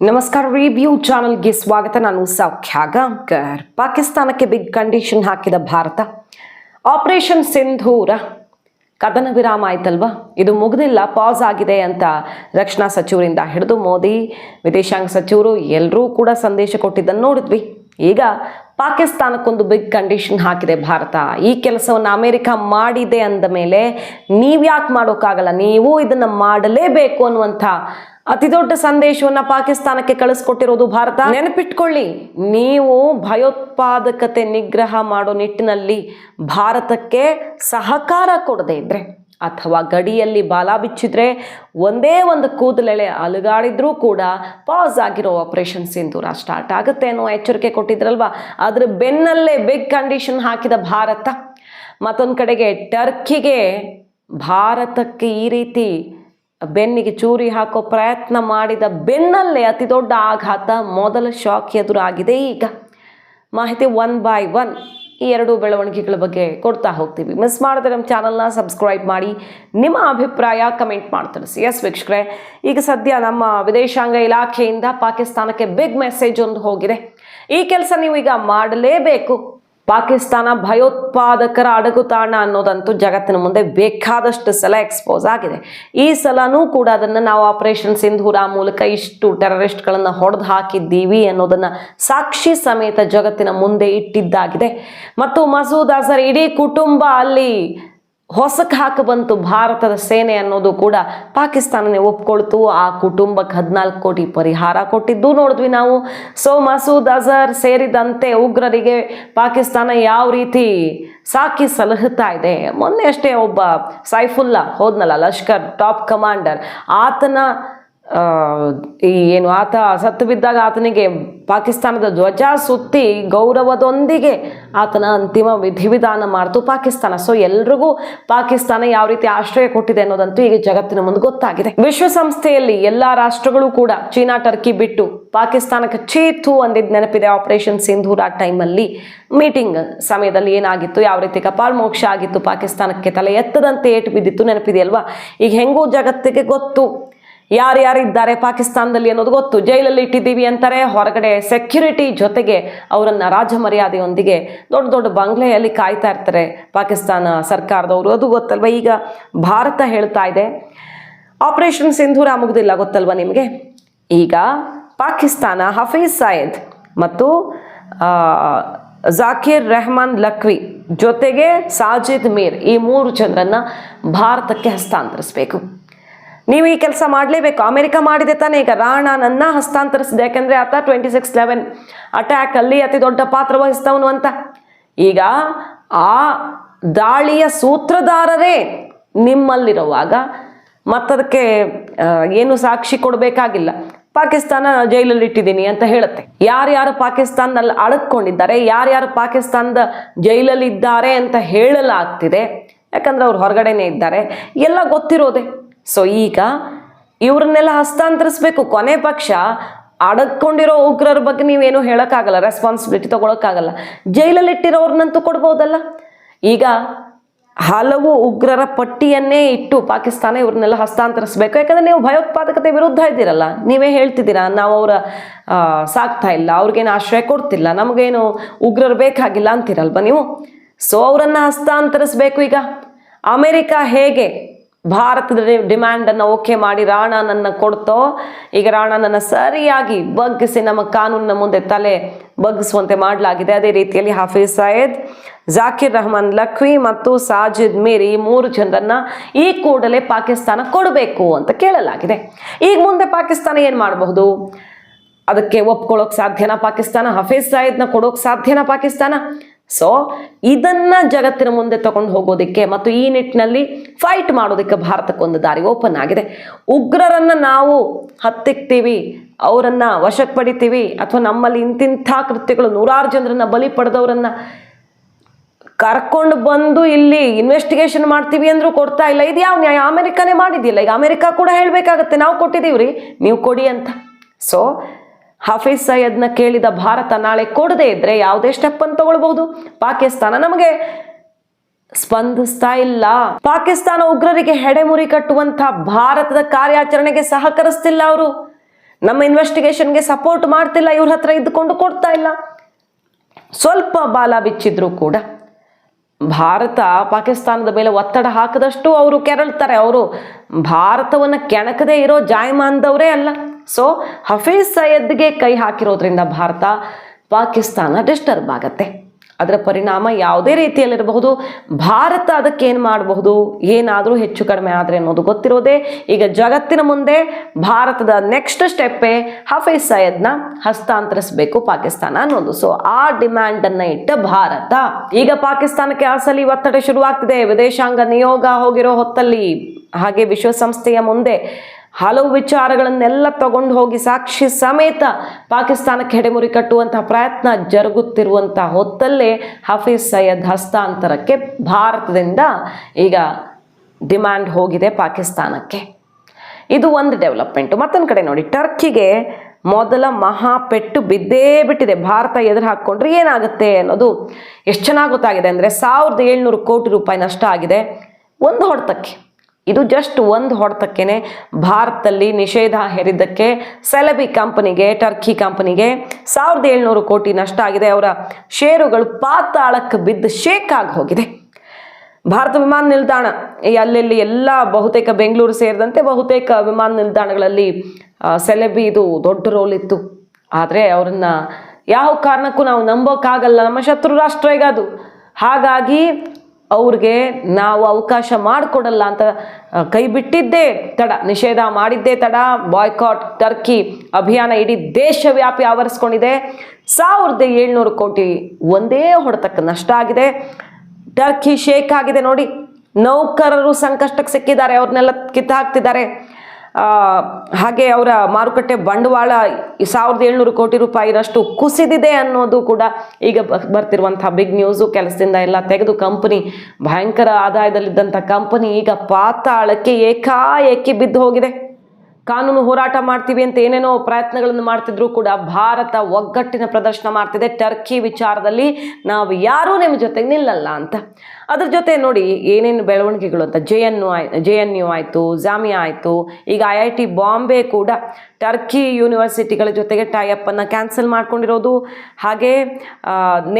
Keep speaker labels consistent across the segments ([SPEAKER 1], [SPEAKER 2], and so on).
[SPEAKER 1] ನಮಸ್ಕಾರ ರಿವ್ಯೂ ಚಾನಲ್ಗೆ ಸ್ವಾಗತ. ನಾನು ಸೌಖ್ಯ ಗಾಂವ್ಕರ್ ಪಾಕಿಸ್ತಾನಕ್ಕೆ ಬಿಗ್ ಕಂಡೀಷನ್ ಹಾಕಿದ ಭಾರತ. ಆಪರೇಷನ್ ಸಿಂಧೂರ ಕದನ ವಿರಾಮ ಆಯ್ತಲ್ವಾ? ಇದು ಮುಗಿದಿಲ್ಲ ಪಾಸ್ ಆಗಿದೆ ಅಂತ ರಕ್ಷಣಾ ಸಚಿವರಿಂದ ಹಿಡಿದು ಮೋದಿ, ವಿದೇಶಾಂಗ ಸಚಿವರು ಎಲ್ಲರೂ ಕೂಡ ಸಂದೇಶ ಕೊಟ್ಟಿದ್ದನ್ನು ನೋಡಿದ್ವಿ. ಈಗ ಪಾಕಿಸ್ತಾನಕ್ಕೊಂದು ಬಿಗ್ ಕಂಡೀಷನ್ ಹಾಕಿದೆ ಭಾರತ. ಈ ಕೆಲಸವನ್ನು ಅಮೆರಿಕ ಮಾಡಿದೆ ಅಂದ ಮೇಲೆ ನೀವ್ಯಾಕೆ ಮಾಡೋಕ್ಕಾಗಲ್ಲ? ನೀವು ಇದನ್ನು ಮಾಡಲೇಬೇಕು ಅನ್ನುವಂಥ ಅತಿ ದೊಡ್ಡ ಸಂದೇಶವನ್ನು ಪಾಕಿಸ್ತಾನಕ್ಕೆ ಕಳಿಸ್ಕೊಟ್ಟಿರೋದು ಭಾರತ. ನೆನಪಿಟ್ಕೊಳ್ಳಿ, ನೀವು ಭಯೋತ್ಪಾದಕತೆ ನಿಗ್ರಹ ಮಾಡೋ ನಿಟ್ಟಿನಲ್ಲಿ ಭಾರತಕ್ಕೆ ಸಹಕಾರ ಕೊಡದೇ ಇದ್ರೆ ಅಥವಾ ಗಡಿಯಲ್ಲಿ ಬಾಲ ಬಿಚ್ಚಿದ್ರೆ ಒಂದೇ ಒಂದು ಕೂದಲೆಳೆ ಅಲುಗಾಡಿದ್ರೂ ಕೂಡ ಪಾಸ್ ಆಗಿರೋ ಆಪರೇಷನ್ ಸಿಂಧೂರ ಸ್ಟಾರ್ಟ್ ಆಗುತ್ತೆ ಅನ್ನೋ ಎಚ್ಚರಿಕೆ ಕೊಟ್ಟಿದ್ರಲ್ವಾ? ಅದ್ರ ಬೆನ್ನಲ್ಲೇ ಬಿಗ್ ಕಂಡೀಷನ್ ಹಾಕಿದ ಭಾರತ. ಮತ್ತೊಂದು ಕಡೆಗೆ ಟರ್ಕಿಗೆ ಭಾರತಕ್ಕೆ ಈ ರೀತಿ ಬೆನ್ನಿಗೆ ಚೂರಿ ಹಾಕೋ ಪ್ರಯತ್ನ ಮಾಡಿದ ಬೆನ್ನಲ್ಲೇ ಅತಿ ದೊಡ್ಡ ಆಘಾತ, ಮೊದಲ ಶಾಕ್ ಎದುರಾಗಿದೆ ಈಗ. ಮಾಹಿತಿ ಒನ್ ಬೈ ಒನ್ ಈ ಎರಡು ಬೆಳವಣಿಗೆಗಳ ಬಗ್ಗೆ ಕೊಡ್ತಾ ಹೋಗ್ತೀವಿ. ಮಿಸ್ ಮಾಡಿದ್ರೆ ನಮ್ಮ ಚಾನಲ್ನ ಸಬ್ಸ್ಕ್ರೈಬ್ ಮಾಡಿ, ನಿಮ್ಮ ಅಭಿಪ್ರಾಯ ಕಮೆಂಟ್ ಮಾಡಿ ತಿಳಿಸಿ. ಎಸ್ ವೀಕ್ಷಕರೇ, ಈಗ ಸದ್ಯ ನಮ್ಮ ವಿದೇಶಾಂಗ ಇಲಾಖೆಯಿಂದ ಪಾಕಿಸ್ತಾನಕ್ಕೆ ಬಿಗ್ ಮೆಸೇಜ್ ಒಂದು ಹೋಗಿದೆ. ಈ ಕೆಲಸ ನೀವು ಈಗ ಮಾಡಲೇಬೇಕು. ಪಾಕಿಸ್ತಾನ ಭಯೋತ್ಪಾದಕರ ಅಡಗುತಾಣ ಅನ್ನೋದಂತೂ ಜಗತ್ತಿನ ಮುಂದೆ ಬೇಕಾದಷ್ಟು ಸಲ ಎಕ್ಸ್ಪೋಸ್ ಆಗಿದೆ. ಈ ಸಲನೂ ಕೂಡ ಅದನ್ನು ನಾವು ಆಪರೇಷನ್ ಸಿಂಧೂರ ಮೂಲಕ ಇಷ್ಟು ಟೆರರಿಸ್ಟ್ಗಳನ್ನು ಹೊಡೆದು ಹಾಕಿದ್ದೀವಿ ಅನ್ನೋದನ್ನು ಸಾಕ್ಷಿ ಸಮೇತ ಜಗತ್ತಿನ ಮುಂದೆ ಇಟ್ಟಿದ್ದಾಗಿದೆ. ಮತ್ತು ಮಸೂದ್ ಅಜರ್ ಇಡೀ ಕುಟುಂಬ ಅಲ್ಲಿ ಹೊಸಕ್ಕೆ ಹಾಕ ಬಂತು ಭಾರತದ ಸೇನೆ ಅನ್ನೋದು ಕೂಡ ಪಾಕಿಸ್ತಾನನೇ ಒಪ್ಕೊಳ್ತು. ಆ ಕುಟುಂಬಕ್ಕೆ ಹದಿನಾಲ್ಕು ಕೋಟಿ ಪರಿಹಾರ ಕೊಟ್ಟಿದ್ದು ನೋಡಿದ್ವಿ ನಾವು. ಸೊ ಮಸೂದ್ ಅಜರ್ ಸೇರಿದಂತೆ ಉಗ್ರರಿಗೆ ಪಾಕಿಸ್ತಾನ ಯಾವ ರೀತಿ ಸಾಕಿ ಸಲಹುತ್ತಾ ಇದೆ. ಮೊನ್ನೆ ಅಷ್ಟೇ ಒಬ್ಬ ಸೈಫುಲ್ಲಾ ಹೋದ್ನಲ್ಲ ಲಷ್ಕರ್ ಟಾಪ್ ಕಮಾಂಡರ್. ಆತನ ಈ ಏನು ಆತ ಸತ್ತು ಬಿದ್ದಾಗ ಆತನಿಗೆ ಪಾಕಿಸ್ತಾನದ ಧ್ವಜ ಸುತ್ತಿ ಗೌರವದೊಂದಿಗೆ ಆತನ ಅಂತಿಮ ವಿಧಿವಿಧಾನ ಮಾಡ್ತು ಪಾಕಿಸ್ತಾನ. ಸೊ ಎಲ್ರಿಗೂ ಪಾಕಿಸ್ತಾನ ಯಾವ ರೀತಿ ಆಶ್ರಯ ಕೊಟ್ಟಿದೆ ಅನ್ನೋದಂತೂ ಈಗ ಜಗತ್ತಿನ ಮುಂದೆ ಗೊತ್ತಾಗಿದೆ. ವಿಶ್ವಸಂಸ್ಥೆಯಲ್ಲಿ ಎಲ್ಲಾ ರಾಷ್ಟ್ರಗಳು ಕೂಡ ಚೀನಾ, ಟರ್ಕಿ ಬಿಟ್ಟು ಪಾಕಿಸ್ತಾನಕ್ಕೆ ಚೀತು ಅಂದಿದ್ ನೆನಪಿದೆ. ಆಪರೇಷನ್ ಸಿಂಧೂರ ಟೈಮಲ್ಲಿ ಮೀಟಿಂಗ್ ಸಮಯದಲ್ಲಿ ಏನಾಗಿತ್ತು, ಯಾವ ರೀತಿ ಕಪಾಲ್ ಮೋಕ್ಷ ಆಗಿತ್ತು, ಪಾಕಿಸ್ತಾನಕ್ಕೆ ತಲೆ ಎತ್ತದಂತೆ ಏಟು ಬಿದ್ದಿತ್ತು ನೆನಪಿದೆಯಲ್ವಾ? ಈಗ ಹೆಂಗೂ ಜಗತ್ತಿಗೆ ಗೊತ್ತು. ಯಾರ್ಯಾರಿದ್ದಾರೆ ಪಾಕಿಸ್ತಾನದಲ್ಲಿ ಅನ್ನೋದು ಗೊತ್ತು. ಜೈಲಲ್ಲಿ ಇಟ್ಟಿದ್ದೀವಿ ಅಂತಾರೆ. ಹೊರಗಡೆ ಸೆಕ್ಯುರಿಟಿ ಜೊತೆಗೆ ಅವರನ್ನ ರಾಜ ಮರ್ಯಾದೆಯೊಂದಿಗೆ ದೊಡ್ಡ ದೊಡ್ಡ ಬಂಗ್ಲೆಯಲ್ಲಿ ಕಾಯ್ತಾ ಇರ್ತಾರೆ ಪಾಕಿಸ್ತಾನ ಸರ್ಕಾರದವರು. ಅದು ಗೊತ್ತಲ್ವ? ಈಗ ಭಾರತ ಹೇಳ್ತಾ ಇದೆ. ಆಪರೇಷನ್ ಸಿಂಧೂರ ಮುಗ್ದಿಲ್ಲ ಗೊತ್ತಲ್ವ ನಿಮಗೆ? ಈಗ ಪಾಕಿಸ್ತಾನ ಹಫೀಜ್ ಸಯದ್ ಮತ್ತು ಜಾಕೀರ್ ರೆಹಮಾನ್ ಲಕ್ವಿ ಜೊತೆಗೆ ಸಾಜಿದ್ ಮೀರ್ ಈ ಮೂರು ಜನರನ್ನ ಭಾರತಕ್ಕೆ ಹಸ್ತಾಂತರಿಸಬೇಕು. ನೀವು ಈ ಕೆಲಸ ಮಾಡಲೇಬೇಕು. ಅಮೆರಿಕ ಮಾಡಿದೆ ತಾನೇ. ಈಗ ರಾಣನನ್ನ ಹಸ್ತಾಂತರಿಸಿದೆ. ಯಾಕೆಂದ್ರೆ ಆತ ಟ್ವೆಂಟಿ ಸಿಕ್ಸ್ ಲೆವೆನ್ ಅಟ್ಯಾಕ್ ಅಲ್ಲಿ ಅತಿ ದೊಡ್ಡ ಪಾತ್ರ ವಹಿಸ್ತವನು ಅಂತ. ಈಗ ಆ ದಾಳಿಯ ಸೂತ್ರಧಾರರೇ ನಿಮ್ಮಲ್ಲಿರುವಾಗ ಮತ್ತದಕ್ಕೆ ಏನು ಸಾಕ್ಷಿ ಕೊಡಬೇಕಾಗಿಲ್ಲ. ಪಾಕಿಸ್ತಾನ ಜೈಲಲ್ಲಿ ಇಟ್ಟಿದ್ದೀನಿ ಅಂತ ಹೇಳುತ್ತೆ. ಯಾರ್ಯಾರು ಪಾಕಿಸ್ತಾನದಲ್ಲಿ ಅಳಕೊಂಡಿದ್ದಾರೆ ಯಾರ್ಯಾರು ಪಾಕಿಸ್ತಾನದ ಜೈಲಲ್ಲಿ ಇದ್ದಾರೆ ಅಂತ ಹೇಳಲಾಗ್ತಿದೆ. ಯಾಕಂದ್ರೆ ಅವ್ರು ಹೊರಗಡೆನೇ ಇದ್ದಾರೆ. ಎಲ್ಲ ಗೊತ್ತಿರೋದೆ. ಸೊ ಈಗ ಇವ್ರನ್ನೆಲ್ಲ ಹಸ್ತಾಂತರಿಸ್ಬೇಕು. ಕೊನೆ ಪಕ್ಷ ಅಡಕೊಂಡಿರೋ ಉಗ್ರರ ಬಗ್ಗೆ ನೀವೇನು ಹೇಳೋಕ್ಕಾಗಲ್ಲ ರೆಸ್ಪಾನ್ಸಿಬಿಲಿಟಿ ತಗೊಳಕ್ಕಾಗಲ್ಲ. ಜೈಲಲ್ಲಿ ಇಟ್ಟಿರೋರ್ನಂತೂ ಕೊಡ್ಬೋದಲ್ಲ? ಈಗ ಹಲವು ಉಗ್ರರ ಪಟ್ಟಿಯನ್ನೇ ಇಟ್ಟು ಪಾಕಿಸ್ತಾನ ಇವ್ರನ್ನೆಲ್ಲ ಹಸ್ತಾಂತರಿಸ್ಬೇಕು. ಯಾಕಂದ್ರೆ ನೀವು ಭಯೋತ್ಪಾದಕತೆ ವಿರುದ್ಧ ಇದ್ದೀರಲ್ಲ, ನೀವೇ ಹೇಳ್ತಿದ್ದೀರಾ, ನಾವು ಅವರ ಸಾಕ್ತಾ ಇಲ್ಲ, ಅವ್ರಿಗೇನು ಆಶ್ರಯ ಕೊಡ್ತಿಲ್ಲ, ನಮಗೇನು ಉಗ್ರರು ಬೇಕಾಗಿಲ್ಲ ಅಂತೀರಲ್ವ ನೀವು? ಸೊ ಅವರನ್ನು ಹಸ್ತಾಂತರಿಸ್ಬೇಕು ಈಗ. ಅಮೆರಿಕ ಹೇಗೆ ಭಾರತದ ಡಿಮ್ಯಾಂಡನ್ನು ಓಕೆ ಮಾಡಿ ರಾಣನನ್ನು ಕೊಡ್ತೋ, ಈಗ ರಾಣನನ್ನು ಸರಿಯಾಗಿ ಬಗ್ಗಿಸಿ ನಮ್ಮ ಕಾನೂನಿನ ಮುಂದೆ ತಲೆ ಬಗ್ಗಿಸುವಂತೆ ಮಾಡಲಾಗಿದೆ. ಅದೇ ರೀತಿಯಲ್ಲಿ ಹಾಫೀಜ್ ಸಯದ್, ಜಾಕಿರ್ ರಹಮಾನ್ ಲಖ್ವಿ ಮತ್ತು ಸಾಜಿದ್ ಮೀರ್ ಮೂರು ಜನರನ್ನ ಈ ಕೂಡಲೇ ಪಾಕಿಸ್ತಾನ ಕೊಡಬೇಕು ಅಂತ ಕೇಳಲಾಗಿದೆ. ಈಗ ಮುಂದೆ ಪಾಕಿಸ್ತಾನ ಏನು ಮಾಡಬಹುದು? ಅದಕ್ಕೆ ಒಪ್ಕೊಳ್ಳೋಕೆ ಸಾಧ್ಯನಾ ಪಾಕಿಸ್ತಾನ? ಹಫೀಜ್ ಸಾಯಿದ್ನ ಕೊಡೋಕೆ ಸಾಧ್ಯನಾ ಪಾಕಿಸ್ತಾನ? ಸೊ ಇದನ್ನ ಜಗತ್ತಿನ ಮುಂದೆ ತಗೊಂಡು ಹೋಗೋದಕ್ಕೆ ಮತ್ತು ಈ ನಿಟ್ಟಿನಲ್ಲಿ ಫೈಟ್ ಮಾಡೋದಕ್ಕೆ ಭಾರತಕ್ಕೊಂದು ದಾರಿ ಓಪನ್ ಆಗಿದೆ. ಉಗ್ರರನ್ನ ನಾವು ಹತ್ತಿಕ್ತೀವಿ, ಅವರನ್ನ ವಶಕ್ಕೆ ಪಡಿತೀವಿ ಅಥವಾ ನಮ್ಮಲ್ಲಿ ಇಂತಿಂಥ ಕೃತ್ಯಗಳು ನೂರಾರು ಜನರನ್ನ ಬಲಿ ಪಡೆದವರನ್ನ ಕರ್ಕೊಂಡು ಬಂದು ಇಲ್ಲಿ ಇನ್ವೆಸ್ಟಿಗೇಷನ್ ಮಾಡ್ತೀವಿ ಅಂದ್ರೂ ಕೊಡ್ತಾ ಇಲ್ಲ. ಇದು ಯಾವ ನ್ಯಾಯ? ಅಮೆರಿಕನೇ ಮಾಡಿದ್ದಿಲ್ಲ ಈಗ ಅಮೆರಿಕ ಕೂಡ ಹೇಳ್ಬೇಕಾಗತ್ತೆ, ನಾವು ಕೊಟ್ಟಿದ್ದೀವ್ರಿ, ನೀವು ಕೊಡಿ ಅಂತ. ಸೊ ಹಫೀಜ್ ಸೈಯದ್ನ ಕೇಳಿದ ಭಾರತ ನಾಳೆ ಕೊಡದೇ ಇದ್ರೆ ಯಾವುದೇ ಸ್ಟೆಪ್ ಅನ್ನು ತಗೊಳ್ಬಹುದು. ಪಾಕಿಸ್ತಾನ ನಮಗೆ ಸ್ಪಂದಿಸ್ತಾ ಇಲ್ಲ ಪಾಕಿಸ್ತಾನ ಉಗ್ರರಿಗೆ ಹೆಡೆಮುರಿ ಕಟ್ಟುವಂತ ಭಾರತದ ಕಾರ್ಯಾಚರಣೆಗೆ ಸಹಕರಿಸ್ತಿಲ್ಲ ಅವರು. ನಮ್ಮ ಇನ್ವೆಸ್ಟಿಗೇಷನ್ಗೆ ಸಪೋರ್ಟ್ ಮಾಡ್ತಿಲ್ಲ, ಇವ್ರ ಹತ್ರ ಇದ್ದುಕೊಂಡು ಕೊಡ್ತಾ ಇಲ್ಲ. ಸ್ವಲ್ಪ ಬಾಲ ಬಿಚ್ಚಿದ್ರು ಕೂಡ ಭಾರತ ಪಾಕಿಸ್ತಾನದ ಮೇಲೆ ಒತ್ತಡ ಹಾಕದಷ್ಟು ಅವರು ಕೆರಳ್ತಾರೆ. ಅವರು ಭಾರತವನ್ನು ಕೆಣಕದೇ ಇರೋ ಜಾಯಮಾನದವರೇ ಅಲ್ಲ. ಸೊ ಹಫೀಜ್ ಸಯದ್ಗೆ ಕೈ ಹಾಕಿರೋದ್ರಿಂದ ಭಾರತ ಪಾಕಿಸ್ತಾನ ಡಿಸ್ಟರ್ಬ್ ಆಗತ್ತೆ. ಅದರ ಪರಿಣಾಮ ಯಾವುದೇ ರೀತಿಯಲ್ಲಿರಬಹುದು. ಭಾರತ ಅದಕ್ಕೆ ಏನು ಮಾಡಬಹುದು? ಏನಾದರೂ ಹೆಚ್ಚು ಕಡಿಮೆ ಆದರೆ ಅನ್ನೋದು ಗೊತ್ತಿರೋದೇ. ಈಗ ಜಗತ್ತಿನ ಮುಂದೆ ಭಾರತದ ನೆಕ್ಸ್ಟ್ ಸ್ಟೆಪ್ಪೇ ಹಫೀಜ್ ಸಯದ್ನ ಹಸ್ತಾಂತರಿಸಬೇಕು ಪಾಕಿಸ್ತಾನ ಅನ್ನೋದು. ಸೊ ಆ ಡಿಮ್ಯಾಂಡನ್ನು ಇಟ್ಟ ಭಾರತ. ಈಗ ಪಾಕಿಸ್ತಾನಕ್ಕೆ ಅಸಲಿ ಒತ್ತಡ ಶುರುವಾಗ್ತಿದೆ. ವಿದೇಶಾಂಗ ನಿಯೋಗ ಹೋಗಿರೋ ಹೊತ್ತಲ್ಲಿ ಹಾಗೆ ವಿಶ್ವಸಂಸ್ಥೆಯ ಮುಂದೆ ಹಲವು ವಿಚಾರಗಳನ್ನೆಲ್ಲ ತಗೊಂಡು ಹೋಗಿ ಸಾಕ್ಷಿ ಸಮೇತ ಪಾಕಿಸ್ತಾನಕ್ಕೆ ಹೆಡೆಮುರಿ ಕಟ್ಟುವಂತಹ ಪ್ರಯತ್ನ ಜರುಗುತ್ತಿರುವಂತಹ ಹೊತ್ತಲ್ಲೇ ಹಫೀಜ್ ಸೈಯದ್ ಹಸ್ತಾಂತರಕ್ಕೆ ಭಾರತದಿಂದ ಈಗ ಡಿಮ್ಯಾಂಡ್ ಹೋಗಿದೆ ಪಾಕಿಸ್ತಾನಕ್ಕೆ. ಇದು ಒಂದು ಡೆವಲಪ್ಮೆಂಟು. ಮತ್ತೊಂದು ಕಡೆ ನೋಡಿ, ಟರ್ಕಿಗೆ ಮೊದಲ ಮಹಾಪೆಟ್ಟು ಬಿದ್ದೇ ಬಿಟ್ಟಿದೆ. ಭಾರತ ಎದುರು ಹಾಕ್ಕೊಂಡ್ರೆ ಏನಾಗುತ್ತೆ ಅನ್ನೋದು ಎಷ್ಟು ಚೆನ್ನಾಗಿ ಗೊತ್ತಾಗಿದೆ ಅಂದರೆ ಸಾವಿರದ ಏಳ್ನೂರು ಕೋಟಿ ರೂಪಾಯಿ ನಷ್ಟ ಆಗಿದೆ ಒಂದು ಹೊಡೆತಕ್ಕೆ. ಇದು ಜಸ್ಟ್ ಒಂದು ಹೊಡೆತಕ್ಕೇನೆ ಭಾರತದಲ್ಲಿ ನಿಷೇಧ ಹೇರಿದ್ದಕ್ಕೆ ಸೆಲೆಬಿ ಕಂಪನಿಗೆ, ಟರ್ಕಿ ಕಂಪನಿಗೆ ಸಾವಿರದ ಏಳ್ನೂರು ಕೋಟಿ ನಷ್ಟ ಆಗಿದೆ. ಅವರ ಷೇರುಗಳು ಪಾತಾಳಕ್ಕೆ ಬಿದ್ದು ಶೇಕ್ ಆಗಿ ಹೋಗಿದೆ. ಭಾರತ ವಿಮಾನ ನಿಲ್ದಾಣ ಅಲ್ಲೆಲ್ಲಿ ಎಲ್ಲ ಬಹುತೇಕ ಬೆಂಗಳೂರು ಸೇರಿದಂತೆ ಬಹುತೇಕ ವಿಮಾನ ನಿಲ್ದಾಣಗಳಲ್ಲಿ ಸೆಲೆಬಿ ಇದು ದೊಡ್ಡ ರೋಲ್ ಇತ್ತು. ಆದರೆ ಅವರನ್ನು ಯಾವ ಕಾರಣಕ್ಕೂ ನಾವು ನಂಬೋಕ್ಕಾಗಲ್ಲ ನಮ್ಮ ಶತ್ರು ರಾಷ್ಟ್ರ ಈಗ ಅದು. ಹಾಗಾಗಿ ಅವ್ರಿಗೆ ನಾವು ಅವಕಾಶ ಮಾಡಿಕೊಡಲ್ಲ ಅಂತ ಕೈ ಬಿಟ್ಟಿದ್ದೇ ತಡ, ನಿಷೇಧ ಮಾಡಿದ್ದೇ ತಡ ಬಾಯ್ಕಾಟ್ ಟರ್ಕಿ ಅಭಿಯಾನ ಇಡೀ ದೇಶವ್ಯಾಪಿ ಆವರಿಸ್ಕೊಂಡಿದೆ. ಸಾವಿರದ ಏಳ್ನೂರು ಕೋಟಿ ಒಂದೇ ಹೊಡೆತಕ್ಕೆ ನಷ್ಟ ಆಗಿದೆ. ಟರ್ಕಿ ಶೇಕ್ ಆಗಿದೆ ನೋಡಿ. ನೌಕರರು ಸಂಕಷ್ಟಕ್ಕೆ ಸಿಕ್ಕಿದ್ದಾರೆ, ಅವ್ರನ್ನೆಲ್ಲ ಕಿತ್ತಾಕ್ತಿದ್ದಾರೆ. ಹಾಗೆ ಅವರ ಮಾರುಕಟ್ಟೆ ಬಂಡವಾಳ ಸಾವಿರದ ಏಳ್ನೂರು ಕೋಟಿ ರೂಪಾಯಿನಷ್ಟು ಕುಸಿದಿದೆ ಅನ್ನೋದು ಕೂಡ ಈಗ ಬ- ಬರ್ತಿರುವಂತಹ ಬಿಗ್ ನ್ಯೂಸು ಕೆಲಸದಿಂದ ಎಲ್ಲ ತೆಗೆದು ಕಂಪನಿ ಭಯಂಕರ ಆದಾಯದಲ್ಲಿದ್ದಂಥ ಕಂಪನಿ ಈಗ ಪಾತಾಳಕ್ಕೆ ಏಕಾಏಕಿ ಬಿದ್ದು ಹೋಗಿದೆ. ಕಾನೂನು ಹೋರಾಟ ಮಾಡ್ತೀವಿ ಅಂತ ಏನೇನೋ ಪ್ರಯತ್ನಗಳನ್ನು ಮಾಡ್ತಿದ್ರು ಕೂಡ ಭಾರತ ಒಗ್ಗಟ್ಟಿನ ಪ್ರದರ್ಶನ ಮಾಡ್ತಿದೆ. ಟರ್ಕಿ ವಿಚಾರದಲ್ಲಿ ನಾವು ಯಾರೂ ನಿಮ್ಮ ಜೊತೆಗೆ ನಿಲ್ಲಲ್ಲ ಅಂತ. ಅದ್ರ ಜೊತೆ ನೋಡಿ ಏನೇನು ಬೆಳವಣಿಗೆಗಳು ಅಂತ. ಜೆ ಎನ್ ಯು ಆಯ್ ಜೆ ಎನ್ ಯು ಆಯಿತು, ಜಾಮಿಯಾ ಆಯಿತು, ಈಗ ಐ ಐ ಟಿ ಬಾಂಬೆ ಕೂಡ ಟರ್ಕಿ ಯೂನಿವರ್ಸಿಟಿಗಳ ಜೊತೆಗೆ ಟೈಅಪ್ಪನ್ನು ಕ್ಯಾನ್ಸಲ್ ಮಾಡ್ಕೊಂಡಿರೋದು. ಹಾಗೆ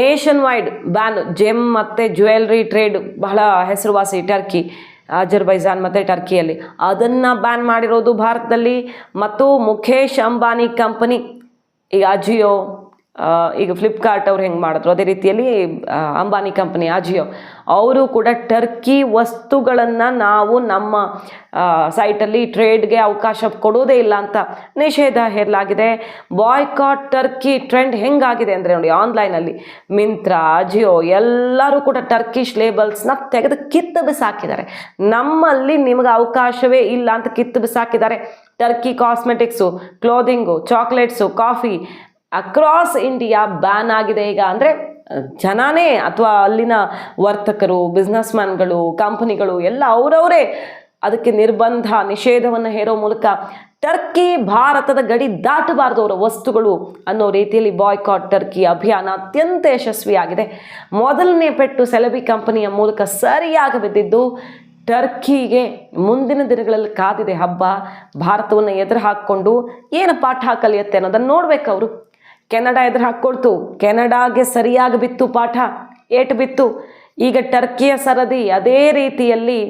[SPEAKER 1] ನೇಷನ್ ವೈಡ್ ಬ್ಯಾನ್ ಜೆಮ್ ಮತ್ತು ಜ್ಯುವೆಲ್ರಿ ಟ್ರೇಡ್ ಬಹಳ ಹೆಸರುವಾಸಿ ಟರ್ಕಿ. ಅಜರ್ಬೈಜಾನ್ ಮತ್ತು ಟರ್ಕಿಯಲ್ಲಿ. ಅದನ್ನು ಬ್ಯಾನ್ ಮಾಡಿರೋದು ಭಾರತದಲ್ಲಿ. ಮತ್ತು ಮುಖೇಶ್ ಅಂಬಾನಿ ಕಂಪನಿ ಈಗ ಅಜಿಯೋ ಈಗ ಫ್ಲಿಪ್ಕಾರ್ಟ್ ಅವ್ರು ಹೆಂಗೆ ಮಾಡಿದ್ರು? ಅದೇ ರೀತಿಯಲ್ಲಿ ಅಂಬಾನಿ ಕಂಪ್ನಿ ಅಜಿಯೋ ಅವರು ಕೂಡ ಟರ್ಕಿ ವಸ್ತುಗಳನ್ನು ನಾವು ನಮ್ಮ ಸೈಟಲ್ಲಿ ಟ್ರೇಡ್ಗೆ ಅವಕಾಶ ಕೊಡೋದೇ ಇಲ್ಲ ಅಂತ ನಿಷೇಧ ಹೇರಲಾಗಿದೆ. ಬಾಯ್ಕಾಟ್ ಟರ್ಕಿ ಟ್ರೆಂಡ್ ಹೆಂಗಾಗಿದೆ ಅಂದರೆ ನೋಡಿ ಆನ್ಲೈನಲ್ಲಿ ಮಿಂತ್ರಾ ಅಜಿಯೋ ಎಲ್ಲರೂ ಕೂಡ ಟರ್ಕಿಶ್ ಲೇಬಲ್ಸ್ನ ತೆಗೆದು ಕಿತ್ತು ಬಿಸಾಕಿದ್ದಾರೆ. ನಮ್ಮಲ್ಲಿ ನಿಮಗೆ ಅವಕಾಶವೇ ಇಲ್ಲ ಅಂತ ಕಿತ್ತು ಬಿಸಾಕಿದ್ದಾರೆ. Turkey cosmetics clothing chocolates coffee across India ban ಆಗಿದೆ ಈಗ. ಅಂದರೆ ಜನನೇ ಅಥವಾ ಅಲ್ಲಿನ ವರ್ತಕರು ಬಿಸ್ನೆಸ್ ಮ್ಯಾನ್ಗಳು ಕಂಪನಿಗಳು ಎಲ್ಲ ಅವರವರೇ ಅದಕ್ಕೆ ನಿರ್ಬಂಧ, ನಿಷೇಧವನ್ನು ಹೇರೋ ಮೂಲಕ ಟರ್ಕಿ ಭಾರತದ ಗಡಿ ದಾಟಬಾರದು ಅವರ ವಸ್ತುಗಳು ಅನ್ನೋ ರೀತಿಯಲ್ಲಿ ಬಾಯ್ಕಾಟ್ ಟರ್ಕಿ ಅಭಿಯಾನ ಅತ್ಯಂತ ಯಶಸ್ವಿಯಾಗಿದೆ. ಮೊದಲನೇ ಪೆಟ್ಟು ಸೆಲೆಬಿ ಕಂಪನಿಯ ಮೂಲಕ ಸರಿಯಾಗಿ ಬಿದ್ದಿದ್ದು, ಟರ್ಕಿಗೆ ಮುಂದಿನ ದಿನಗಳಲ್ಲಿ ಕಾದಿದೆ ಹಬ್ಬ. ಭಾರತವನ್ನು ಎದುರು ಹಾಕ್ಕೊಂಡು ಏನು ಪಾಠ ಕಲಿಯುತ್ತೆ ಅನ್ನೋದನ್ನು ನೋಡ್ಬೇಕು ಅವರು. ಕೆನಡಾ ಎದುರು ಹಾಕ್ಕೊಡ್ತು ಕೆನಡಾಗೆ ಸರಿಯಾಗಿ ಬಿತ್ತು ಪಾಠ, ಏಟು ಬಿತ್ತು. ಈಗ ಟರ್ಕಿಯ ಸರದಿ ಅದೇ ರೀತಿಯಲ್ಲಿ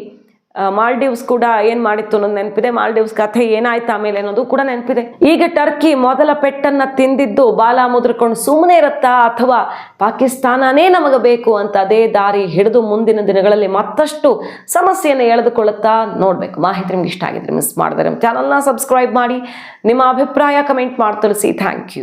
[SPEAKER 1] ಮಾಲ್ಡೀವ್ಸ್ ಕೂಡ ಏನು ಮಾಡಿತ್ತು ಅನ್ನೋದು ನೆನಪಿದೆ. ಮಾಲ್ಡೀವ್ಸ್ ಕಥೆ ಏನಾಯ್ತು ಆಮೇಲೆ ಅನ್ನೋದು ಕೂಡ ನೆನಪಿದೆ. ಈಗ ಟರ್ಕಿ ಮೊದಲ ಪೆಟ್ಟನ್ನು ತಿಂದಿದ್ದು ಬಾಲ ಮುದ್ರಕೊಂಡು ಸುಮ್ಮನೆ ಇರುತ್ತಾ ಅಥವಾ ಪಾಕಿಸ್ತಾನನೇ ನಮಗೆ ಬೇಕು ಅಂತ ಅದೇ ದಾರಿ ಹಿಡಿದು ಮುಂದಿನ ದಿನಗಳಲ್ಲಿ ಮತ್ತಷ್ಟು ಸಮಸ್ಯೆಯನ್ನು ಎಳೆದುಕೊಳ್ಳುತ್ತಾ ನೋಡಬೇಕು. ಮಾಹಿತಿ ನಿಮ್ಗೆ ಇಷ್ಟ ಆಗಿದ್ರೆ ಮಿಸ್ ಮಾಡಿದ್ರೆ ಚಾನಲ್ನ ಸಬ್ಸ್ಕ್ರೈಬ್ ಮಾಡಿ. ನಿಮ್ಮ ಅಭಿಪ್ರಾಯ ಕಮೆಂಟ್ ಮಾಡಿ ತಿಳಿಸಿ. Thank you